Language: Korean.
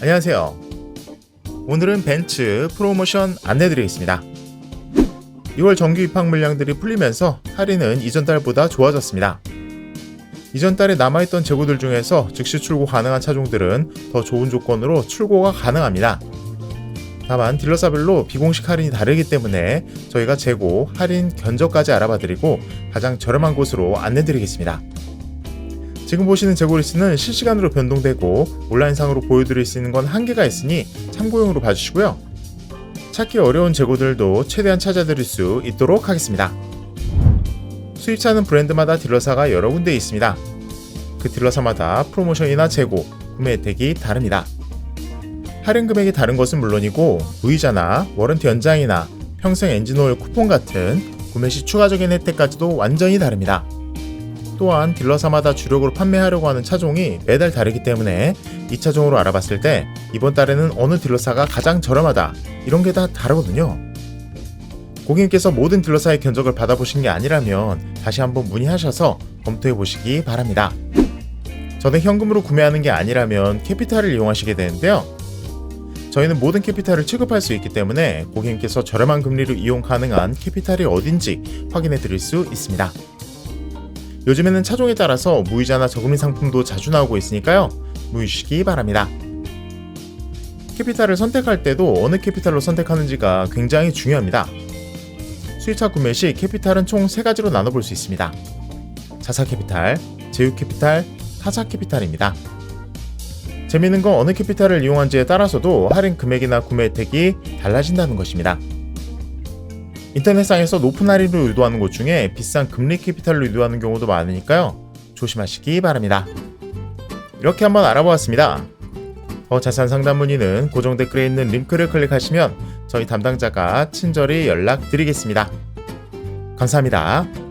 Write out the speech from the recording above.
안녕하세요. 오늘은 벤츠 프로모션 안내드리겠습니다. 6월 정규 입항 물량들이 풀리면서 할인은 이전 달보다 좋아졌습니다. 이전 달에 남아있던 재고들 중에서 즉시 출고 가능한 차종들은 더 좋은 조건으로 출고가 가능합니다. 다만 딜러사별로 비공식 할인이 다르기 때문에 저희가 재고, 할인, 견적까지 알아봐 드리고 가장 저렴한 곳으로 안내드리겠습니다. 지금 보시는 재고 리스트는 실시간으로 변동되고 온라인상으로 보여드릴 수 있는 건 한계가 있으니 참고용으로 봐주시고요. 찾기 어려운 재고들도 최대한 찾아드릴 수 있도록 하겠습니다. 수입차는 브랜드마다 딜러사가 여러 군데 있습니다. 그 딜러사마다 프로모션이나 재고, 구매 혜택이 다릅니다. 할인 금액이 다른 것은 물론이고 무이자나 워런티 연장이나 평생 엔진오일 쿠폰 같은 구매 시 추가적인 혜택까지도 완전히 다릅니다. 또한 딜러사마다 주력으로 판매하려고 하는 차종이 매달 다르기 때문에 이 차종으로 알아봤을 때 이번 달에는 어느 딜러사가 가장 저렴하다 이런 게 다 다르거든요. 고객님께서 모든 딜러사의 견적을 받아보신 게 아니라면 다시 한번 문의하셔서 검토해 보시기 바랍니다. 저는 현금으로 구매하는 게 아니라면 캐피탈을 이용하시게 되는데요. 저희는 모든 캐피탈을 취급할 수 있기 때문에 고객님께서 저렴한 금리로 이용 가능한 캐피탈이 어딘지 확인해 드릴 수 있습니다. 요즘에는 차종에 따라서 무이자나 저금리 상품도 자주 나오고 있으니까요. 무의시기 바랍니다. 캐피탈을 선택할 때도 어느 캐피탈로 선택하는지가 굉장히 중요합니다. 수입차 구매 시 캐피탈은 총 3가지로 나눠볼 수 있습니다. 자사 캐피탈, 제휴 캐피탈, 타사 캐피탈입니다. 재미있는 건 어느 캐피탈을 이용한지에 따라서도 할인 금액이나 구매 혜택이 달라진다는 것입니다. 인터넷상에서 높은 할인을 유도하는 곳 중에 비싼 금리 캐피탈로 유도하는 경우도 많으니까요. 조심하시기 바랍니다. 이렇게 한번 알아보았습니다. 더 자세한 상담 문의는 고정 댓글에 있는 링크를 클릭하시면 저희 담당자가 친절히 연락드리겠습니다. 감사합니다.